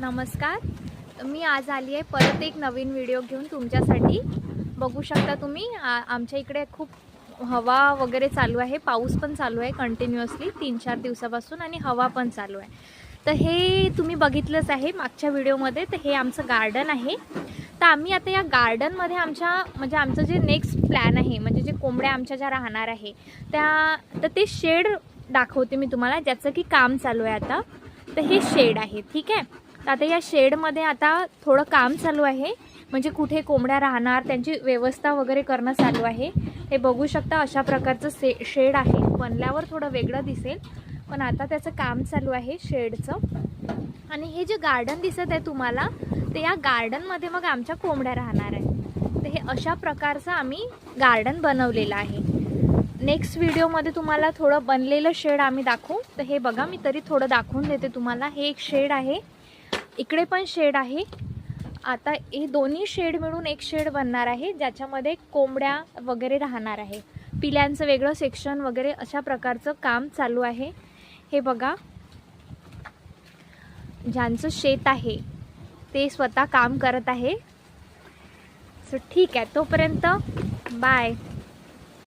नमस्कार. मी आज आली आहे परत एक नवीन व्हिडिओ घेऊन तुमच्यासाठी. बघू शकता तुम्ही आ आमच्या इकडे खूप हवा वगैरे चालू आहे पाऊस पण चालू आहे कंटिन्युअसली तीन चार दिवसापासून आणि हवा पण चालू आहे. तर हे तुम्ही बघितलंच आहे मागच्या व्हिडिओमध्ये तर हे आमचं गार्डन आहे. तर आम्ही आता या गार्डनमध्ये आमच्या म्हणजे आमचं जे नेक्स्ट प्लॅन आहे म्हणजे जे कोंबड्या आमच्या ज्या राहणार आहे त्या तर ते शेड दाखवते मी तुम्हाला ज्याचं की काम चालू आहे आता. तर हे शेड आहे ठीक आहे? तर आता या शेडमध्ये आता थोडं काम चालू आहे. म्हणजे कुठे कोंबड्या राहणार त्यांची व्यवस्था वगैरे करणं चालू आहे. हे बघू शकता अशा प्रकारचं से शेड आहे. बनल्यावर थोडं वेगळं दिसेल. पण आता त्याचं काम चालू आहे शेडचं. आणि हे जे गार्डन दिसत आहे तुम्हाला ते या गार्डनमध्ये मग आमच्या कोंबड्या राहणार आहे तर हे अशा प्रकारचं आम्ही गार्डन बनवलेलं आहे. नेक्स्ट व्हिडिओमध्ये तुम्हाला थोडं बनलेलं शेड आम्ही दाखवू. तर हे बघा मी तरी थोडं दाखवून देते तुम्हाला. हे एक शेड आहे. इकडे पण शेड आहे. आता हे दोन्ही शेड मिळून एक शेड बनणार आहे ज्याच्यामध्ये कोंबड्या वगैरे राहणार आहे. पिल्यांचं वेगळं सेक्शन वगैरे अशा प्रकारचं काम चालू आहे. हे बघा. ज्यांचं शेत आहे ते स्वतः काम करत आहे. सो ठीक आहे तोपर्यंत बाय